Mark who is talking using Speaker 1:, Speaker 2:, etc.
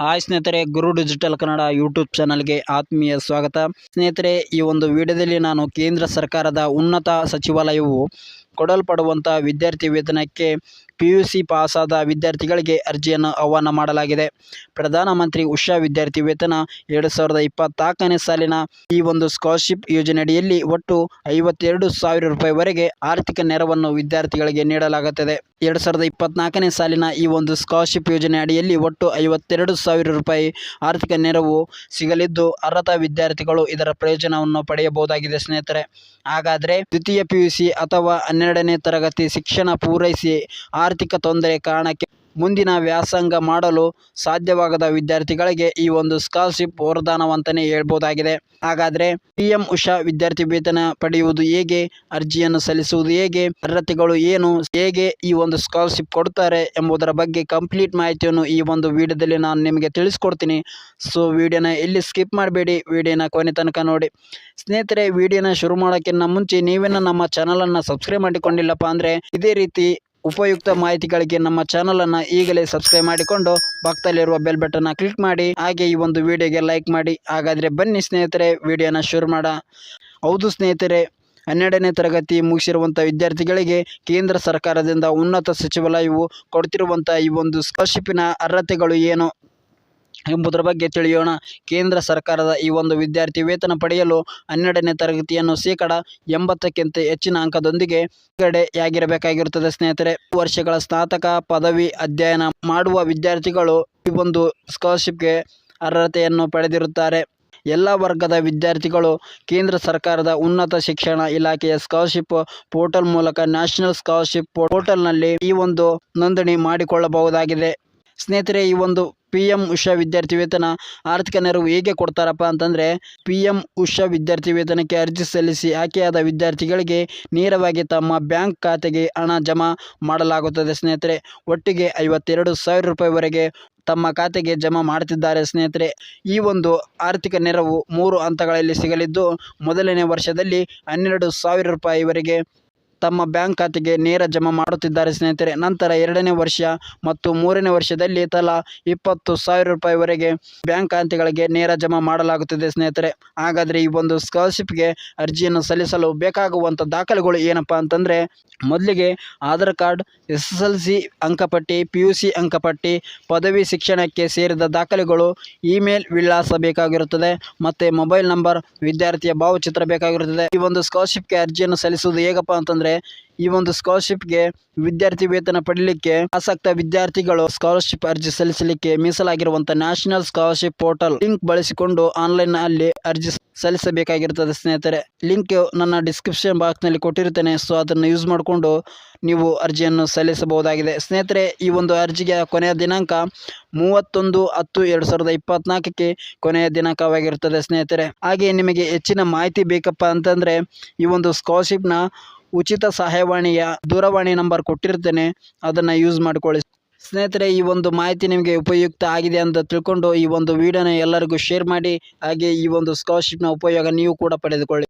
Speaker 1: Hi ಸ್ನೇಹಿತರೆ, ಗುರು digital Kannada YouTube ಚಾನಲ್ಗೆ ಆತ್ಮೀಯ ಸ್ವಾಗತ. ಸ್ನೇಹಿತರೆ, ಈ ಒಂದು ವಿಡಿಯೋದಲ್ಲಿ ನಾನು ಕೇಂದ್ರ ಸರ್ಕಾರದ ಉನ್ನತ ಸಚಿವಾಲಯವು ಕೊಡಲ್ಪಡುವಂಥ ವಿದ್ಯಾರ್ಥಿ ವೇತನಕ್ಕೆ ಪಿ ಯು ಸಿ ಪಾಸಾದ ವಿದ್ಯಾರ್ಥಿಗಳಿಗೆ ಅರ್ಜಿಯನ್ನು ಆಹ್ವಾನ ಮಾಡಲಾಗಿದೆ. ಪ್ರಧಾನಮಂತ್ರಿ ಉಷಾ ವಿದ್ಯಾರ್ಥಿ ವೇತನ ಎರಡು ಸಾವಿರದ ಇಪ್ಪತ್ನಾಲ್ಕನೇ ಸಾಲಿನ ಈ ಒಂದು ಸ್ಕಾಲರ್ಶಿಪ್ ಯೋಜನೆಯಡಿಯಲ್ಲಿ ಒಟ್ಟು ಐವತ್ತೆರಡು ಸಾವಿರ ರೂಪಾಯಿವರೆಗೆ ಆರ್ಥಿಕ ನೆರವನ್ನು ವಿದ್ಯಾರ್ಥಿಗಳಿಗೆ ನೀಡಲಾಗುತ್ತದೆ. ಎರಡು ಸಾವಿರದ ಇಪ್ಪತ್ನಾಲ್ಕನೇ ಸಾಲಿನ ಈ ಒಂದು ಸ್ಕಾಲರ್ಶಿಪ್ ಯೋಜನೆ ಅಡಿಯಲ್ಲಿ ಒಟ್ಟು ಐವತ್ತೆರಡು ಸಾವಿರ ರೂಪಾಯಿ ಆರ್ಥಿಕ ನೆರವು ಸಿಗಲಿದ್ದು, ಅರ್ಹತಾ ವಿದ್ಯಾರ್ಥಿಗಳು ಇದರ ಪ್ರಯೋಜನವನ್ನು ಪಡೆಯಬಹುದಾಗಿದೆ ಸ್ನೇಹಿತರೆ. ಹಾಗಾದರೆ ದ್ವಿತೀಯ ಪಿ ಯು ಸಿ ಅಥವಾ ಹನ್ನೆರಡನೇ ತರಗತಿ ಶಿಕ್ಷಣ ಪೂರೈಸಿ ಆರ್ಥಿಕ ತೊಂದರೆ ಕಾರಣಕ್ಕೆ ಮುಂದಿನ ವ್ಯಾಸಂಗ ಮಾಡಲು ಸಾಧ್ಯವಾಗದ ವಿದ್ಯಾರ್ಥಿಗಳಿಗೆ ಈ ಒಂದು ಸ್ಕಾಲರ್ಶಿಪ್ ವರದಾನವಂತಲೇ ಹೇಳ್ಬೋದಾಗಿದೆ. ಹಾಗಾದರೆ ಪಿ ಎಂ ಉಷಾ ವಿದ್ಯಾರ್ಥಿ ವೇತನ ಪಡೆಯುವುದು ಹೇಗೆ? ಅರ್ಜಿಯನ್ನು ಸಲ್ಲಿಸುವುದು ಹೇಗೆ? ಅರ್ಹತೆಗಳು ಏನು? ಹೇಗೆ ಈ ಒಂದು ಸ್ಕಾಲರ್ಶಿಪ್ ಕೊಡ್ತಾರೆ ಎಂಬುದರ ಬಗ್ಗೆ ಕಂಪ್ಲೀಟ್ ಮಾಹಿತಿಯನ್ನು ಈ ಒಂದು ವಿಡಿಯೋದಲ್ಲಿ ನಾನು ನಿಮಗೆ ತಿಳಿಸ್ಕೊಡ್ತೀನಿ. ಸೊ, ವಿಡಿಯೋನ ಎಲ್ಲಿ ಸ್ಕಿಪ್ ಮಾಡಬೇಡಿ, ವಿಡಿಯೋನ ಕೊನೆ ತನಕ ನೋಡಿ. ಸ್ನೇಹಿತರೆ, ವಿಡಿಯೋನ ಶುರು ಮಾಡೋಕ್ಕಿಂತ ಮುಂಚೆ ನೀವೇನು ನಮ್ಮ ಚಾನಲನ್ನು ಸಬ್ಸ್ಕ್ರೈಬ್ ಮಾಡಿಕೊಂಡಿಲ್ಲಪ್ಪ ಅಂದರೆ ಇದೇ ರೀತಿ ಉಪಯುಕ್ತ ಮಾಹಿತಿಗಳಿಗೆ ನಮ್ಮ ಚಾನಲನ್ನು ಈಗಲೇ ಸಬ್ಸ್ಕ್ರೈಬ್ ಮಾಡಿಕೊಂಡು ಪಕ್ಕದಲ್ಲಿರುವ ಬೆಲ್ ಬಟನ್ ಕ್ಲಿಕ್ ಮಾಡಿ, ಹಾಗೆ ಈ ಒಂದು ವಿಡಿಯೋಗೆ ಲೈಕ್ ಮಾಡಿ. ಹಾಗಾದ್ರೆ ಬನ್ನಿ ಸ್ನೇಹಿತರೆ ವಿಡಿಯೋನ ಶುರು ಮಾಡ ಹೌದು ಸ್ನೇಹಿತರೆ, ಹನ್ನೆರಡನೇ ತರಗತಿ ಮುಗಿಸಿರುವಂಥ ವಿದ್ಯಾರ್ಥಿಗಳಿಗೆ ಕೇಂದ್ರ ಸರ್ಕಾರದಿಂದ ಉನ್ನತ ಸಚಿವಾಲಯವು ಕೊಡ್ತಿರುವಂಥ ಈ ಒಂದು ಸ್ಕಾಲರ್ಶಿಪ್ಪಿನ ಅರ್ಹತೆಗಳು ಏನು? ಎಂಬುದರ ಬಗ್ಗೆ ತಿಳಿಯೋಣ. ಕೇಂದ್ರ ಸರ್ಕಾರದ ಈ ಒಂದು ವಿದ್ಯಾರ್ಥಿ ವೇತನ ಪಡೆಯಲು ಹನ್ನೆರಡನೇ ತರಗತಿಯನ್ನು ಶೇಕಡ ಎಂಬತ್ತಕ್ಕಿಂತ ಹೆಚ್ಚಿನ ಅಂಕದೊಂದಿಗೆ ಬಿಡುಗಡೆಯಾಗಿರಬೇಕಾಗಿರುತ್ತದೆ. ಸ್ನೇಹಿತರೆ ವರ್ಷಗಳ ಸ್ನಾತಕ ಪದವಿ ಅಧ್ಯಯನ ಮಾಡುವ ವಿದ್ಯಾರ್ಥಿಗಳು ಈ ಒಂದು ಸ್ಕಾಲರ್ಶಿಪ್ಗೆ ಅರ್ಹತೆಯನ್ನು ಪಡೆದಿರುತ್ತಾರೆ. ಎಲ್ಲ ವರ್ಗದ ವಿದ್ಯಾರ್ಥಿಗಳು ಕೇಂದ್ರ ಸರ್ಕಾರದ ಉನ್ನತ ಶಿಕ್ಷಣ ಇಲಾಖೆಯ ಸ್ಕಾಲರ್ಶಿಪ್ ಪೋರ್ಟಲ್ ಮೂಲಕ ನ್ಯಾಷನಲ್ ಸ್ಕಾಲರ್ಶಿಪ್ ಪೋರ್ಟಲ್ನಲ್ಲಿ ಈ ಒಂದು ನೋಂದಣಿ ಮಾಡಿಕೊಳ್ಳಬಹುದಾಗಿದೆ. ಸ್ನೇಹಿತರೆ, ಈ ಒಂದು ಪಿ ಎಂ ಉಷಾ ವಿದ್ಯಾರ್ಥಿ ವೇತನ ಆರ್ಥಿಕ ನೆರವು ಹೇಗೆ ಕೊಡ್ತಾರಪ್ಪ ಅಂತಂದರೆ ಪಿ ಎಂ ಉಷಾ ವಿದ್ಯಾರ್ಥಿ ವೇತನಕ್ಕೆ ಅರ್ಜಿ ಸಲ್ಲಿಸಿ ಆಯ್ಕೆಯಾದ ವಿದ್ಯಾರ್ಥಿಗಳಿಗೆ ನೇರವಾಗಿ ತಮ್ಮ ಬ್ಯಾಂಕ್ ಖಾತೆಗೆ ಹಣ ಜಮಾ ಮಾಡಲಾಗುತ್ತದೆ ಸ್ನೇಹಿತರೆ. ಒಟ್ಟಿಗೆ ಐವತ್ತೆರಡು ಸಾವಿರ ರೂಪಾಯಿವರೆಗೆ ತಮ್ಮ ಖಾತೆಗೆ ಜಮಾ ಮಾಡುತ್ತಿದ್ದಾರೆ ಸ್ನೇಹಿತರೆ. ಈ ಒಂದು ಆರ್ಥಿಕ ನೆರವು ಮೂರು ಹಂತಗಳಲ್ಲಿ ಸಿಗಲಿದ್ದು, ಮೊದಲನೇ ವರ್ಷದಲ್ಲಿ ಹನ್ನೆರಡು ಸಾವಿರ ರೂಪಾಯಿವರೆಗೆ ತಮ್ಮ ಬ್ಯಾಂಕ್ ಖಾತೆಗೆ ನೇರ ಜಮಾ ಮಾಡುತ್ತಿದ್ದಾರೆ ಸ್ನೇಹಿತರೆ. ನಂತರ ಎರಡನೇ ವರ್ಷ ಮತ್ತು ಮೂರನೇ ವರ್ಷದಲ್ಲಿ ತಲಾ ಇಪ್ಪತ್ತು ಸಾವಿರ ರೂಪಾಯಿವರೆಗೆ ಬ್ಯಾಂಕ್ ಖಾತೆಗಳಿಗೆ ನೇರ ಜಮಾ ಮಾಡಲಾಗುತ್ತದೆ ಸ್ನೇಹಿತರೆ. ಹಾಗಾದರೆ ಈ ಒಂದು ಸ್ಕಾಲರ್ಶಿಪ್ಗೆ ಅರ್ಜಿಯನ್ನು ಸಲ್ಲಿಸಲು ಬೇಕಾಗುವಂಥ ದಾಖಲೆಗಳು ಏನಪ್ಪ ಅಂತಂದರೆ, ಮೊದಲಿಗೆ Aadhaar card S S L C ಅಂಕಪಟ್ಟಿ, ಪಿ ಯು ಸಿ ಅಂಕಪಟ್ಟಿ, ಪದವಿ ಶಿಕ್ಷಣಕ್ಕೆ ಸೇರಿದ ದಾಖಲೆಗಳು, ಇಮೇಲ್ ವಿಳಾಸ ಬೇಕಾಗಿರುತ್ತದೆ ಮತ್ತು ಮೊಬೈಲ್ ನಂಬರ್, ವಿದ್ಯಾರ್ಥಿಯ ಭಾವಚಿತ್ರ ಬೇಕಾಗಿರುತ್ತದೆ. ಈ ಒಂದು ಸ್ಕಾಲರ್ಶಿಪ್ಗೆ ಅರ್ಜಿಯನ್ನು ಸಲ್ಲಿಸುವುದು ಹೇಗಪ್ಪ ಅಂತಂದರೆ ಈ ಒಂದು ಸ್ಕಾಲರ್ಶಿಪ್ಗೆ ವಿದ್ಯಾರ್ಥಿ ವೇತನ ಪಡೀಲಿಕ್ಕೆ ಆಸಕ್ತ ವಿದ್ಯಾರ್ಥಿಗಳು ಸ್ಕಾಲರ್ಶಿಪ್ ಅರ್ಜಿ ಸಲ್ಲಿಸಲಿಕ್ಕೆ ಮೀಸಲಾಗಿರುವಂತಹ ನ್ಯಾಷನಲ್ ಸ್ಕಾಲರ್ಶಿಪ್ ಪೋರ್ಟಲ್ ಲಿಂಕ್ ಬಳಸಿಕೊಂಡು ಆನ್ಲೈನ್ ಅಲ್ಲಿ ಅರ್ಜಿ ಸಲ್ಲಿಸಬೇಕಾಗಿರುತ್ತದೆ ಸ್ನೇಹಿತರೆ. ಲಿಂಕ್ ನನ್ನ ಡಿಸ್ಕ್ರಿಪ್ಷನ್ ಬಾಕ್ಸ್ನಲ್ಲಿ ಕೊಟ್ಟಿರ್ತೇನೆ ಸೊ, ಅದನ್ನು ಯೂಸ್ ಮಾಡಿಕೊಂಡು ನೀವು ಅರ್ಜಿಯನ್ನು ಸಲ್ಲಿಸಬಹುದಾಗಿದೆ. ಸ್ನೇಹಿತರೆ, ಈ ಒಂದು ಅರ್ಜಿಗೆ ಕೊನೆಯ ದಿನಾಂಕ ಮೂವತ್ತೊಂದು ಹತ್ತು ಎರಡು ಸಾವಿರದ ಇಪ್ಪತ್ನಾಲ್ಕಕ್ಕೆ ಕೊನೆಯ ದಿನಾಂಕವಾಗಿರುತ್ತದೆ ಸ್ನೇಹಿತರೆ. ಹಾಗೆ ನಿಮಗೆ ಹೆಚ್ಚಿನ ಮಾಹಿತಿ ಬೇಕಪ್ಪ ಅಂತಂದರೆ ಈ ಒಂದು ಸ್ಕಾಲರ್ಶಿಪ್ನ ಉಚಿತ ಸಹಾಯವಾಣಿಯ ದೂರವಾಣಿ ನಂಬರ್ ಕೊಟ್ಟಿರ್ತೇನೆ, ಅದನ್ನು ಯೂಸ್ ಮಾಡಿಕೊಳ್ಳಿ. ಸ್ನೇಹಿತರೆ, ಈ ಒಂದು ಮಾಹಿತಿ ನಿಮಗೆ ಉಪಯುಕ್ತ ಆಗಿದೆ ಅಂತ ತಿಳ್ಕೊಂಡು ಈ ಒಂದು ವಿಡಿಯೋನ ಎಲ್ಲರಿಗೂ ಶೇರ್ ಮಾಡಿ, ಹಾಗೆ ಈ ಒಂದು ಸ್ಕಾಲರ್ಶಿಪ್ನ ಉಪಯೋಗ ನೀವು ಕೂಡ ಪಡೆದುಕೊಳ್ಳಿ.